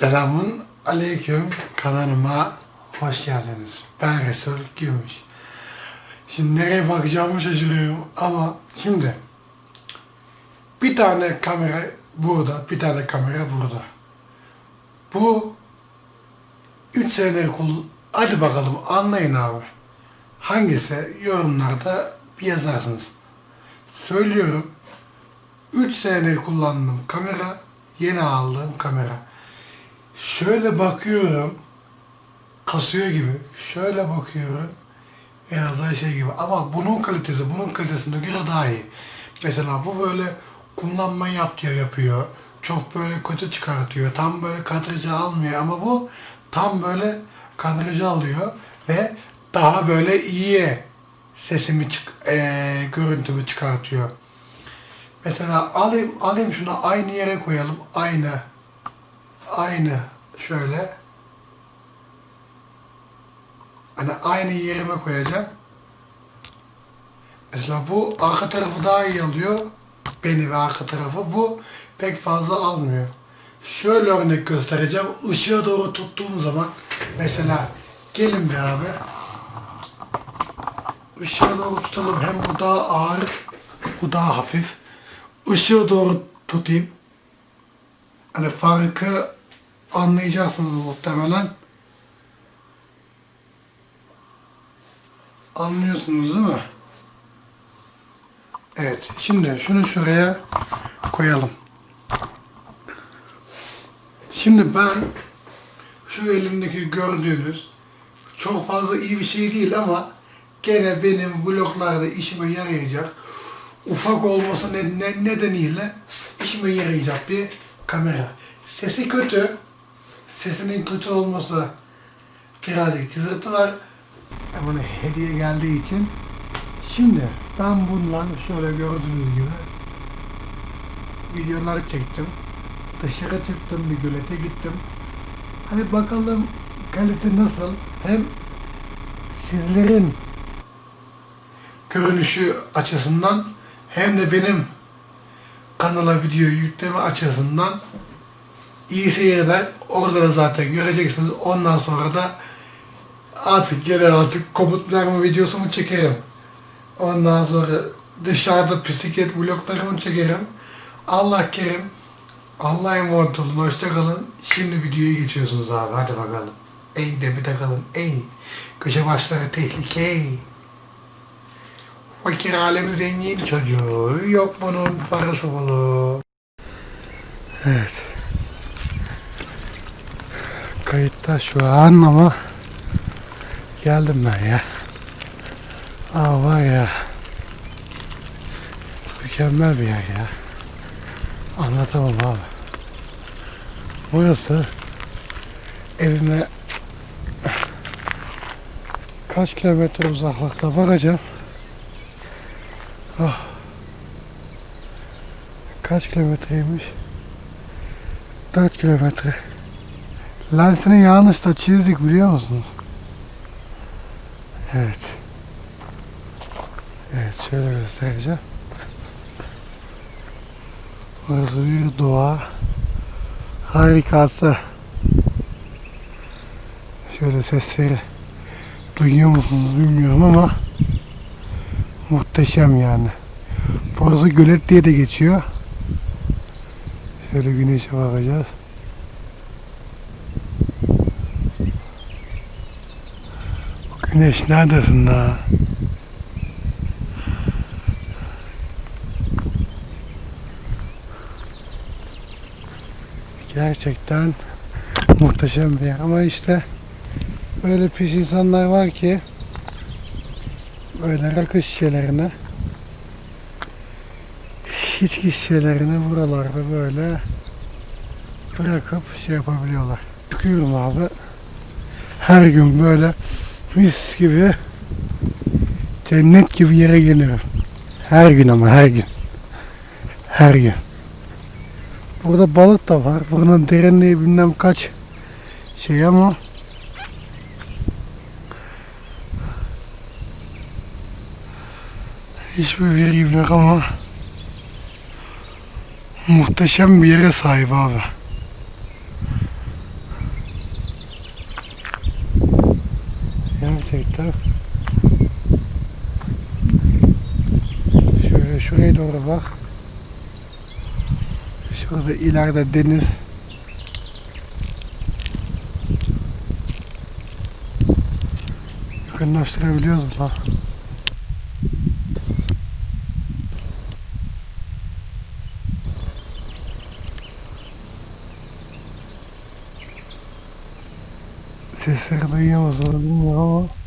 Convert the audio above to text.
Selamun Aleyküm kanalıma hoş geldiniz. Ben Resul Gümüş. Şimdi nereye bakacağımı şaşırıyorum ama şimdi bir tane kamera burada, bir tane kamera burada. Bu 3 senedir kul... Hadi bakalım anlayın abi. Hangisi yorumlarda bir yazarsınız. Söylüyorum. 3 senedir kullandığım kamera, yeni aldığım kamera. Şöyle bakıyorum, kasıyor gibi. Şöyle bakıyorum, biraz daha şey gibi. Ama bunun kalitesi, bunun kalitesine göre daha iyi. Mesela bu böyle kullanma yap yapıyor. Çok böyle kötü çıkartıyor. Tam böyle kadrajı almıyor ama bu tam böyle kadrajı alıyor ve daha böyle iyi sesimi çık eee, görüntümü çıkartıyor. Mesela alayım alayım şunu aynı yere koyalım. Aynı aynı şöyle hani aynı yerime koyacağım. Mesela bu arka tarafı daha iyi alıyor. Beni ve arka tarafı. Bu pek fazla almıyor. Şöyle örnek göstereceğim. Işığa doğru tuttuğum zaman mesela gelin bir abi. Işığa doğru tutalım. Hem bu daha ağır, bu daha hafif. Işığa doğru tutayım. Hani farkı anlayacaksınız muhtemelen. Anlıyorsunuz değil mi? Evet. Şimdi şunu şuraya koyalım. Şimdi ben şu elimdeki gördüğünüz çok fazla iyi bir şey değil ama gene benim vloglarda işime yarayacak ufak olması ne- ne- nedeniyle işime yarayacak bir kamera. Sesi kötü. Sesinin kötü olması birazcık cızırtı var. Bana hediye geldiği için. Şimdi ben bundan şöyle gördüğünüz gibi videolar çektim. Dışarı çıktım, bir gölete gittim. Hani bakalım kalite nasıl? Hem sizlerin görünüşü açısından hem de benim kanala video yükleme açısından iyi seyirler. Orada da zaten göreceksiniz. Ondan sonra da artık gene artık komut verme videosumu çekerim. Ondan sonra dışarıda bisiklet vloglarımı çekerim. Allah kerim. Allah'a emanet olun. Hoşçakalın. Şimdi videoya geçiyorsunuz abi. Hadi bakalım. Ey de bir takalım. Ey. Köşe başları tehlike. Fakir alemi zengin çocuğu. Yok bunun parası bulur. Evet. Kayıtta şu an ama geldim ben ya. Aa var ya. Mükemmel bir yer ya. Anlatamam abi. Burası evime kaç kilometre uzaklıkta bakacağım. Ah. Kaç kilometreymiş? 4 kilometre. Lensini yanlış da çizdik biliyor musunuz? Evet. Evet şöyle göstereceğim. Burası bir doğa harikası. Şöyle sesleri duyuyor musunuz bilmiyorum ama muhteşem yani. Burası gölet diye de geçiyor. Şöyle güneşe bakacağız. Güneş neredesin daha? Gerçekten muhteşem bir yer ama işte böyle pis insanlar var ki böyle rakı şişelerine içki şişelerini buralarda böyle bırakıp şey yapabiliyorlar. Çıkıyorum abi. Her gün böyle mis gibi cennet gibi yere geliyorum. Her gün ama her gün. Her gün. Burada balık da var. Buranın derinliği bilmem kaç şey ama hiçbir bilgim yok ama muhteşem bir yere sahip abi. Gerçekten. Şöyle şuraya doğru bak. Şurada ileride deniz. Yakınlaştırabiliyoruz lan? Sesleri duyuyor musunuz bilmiyorum ama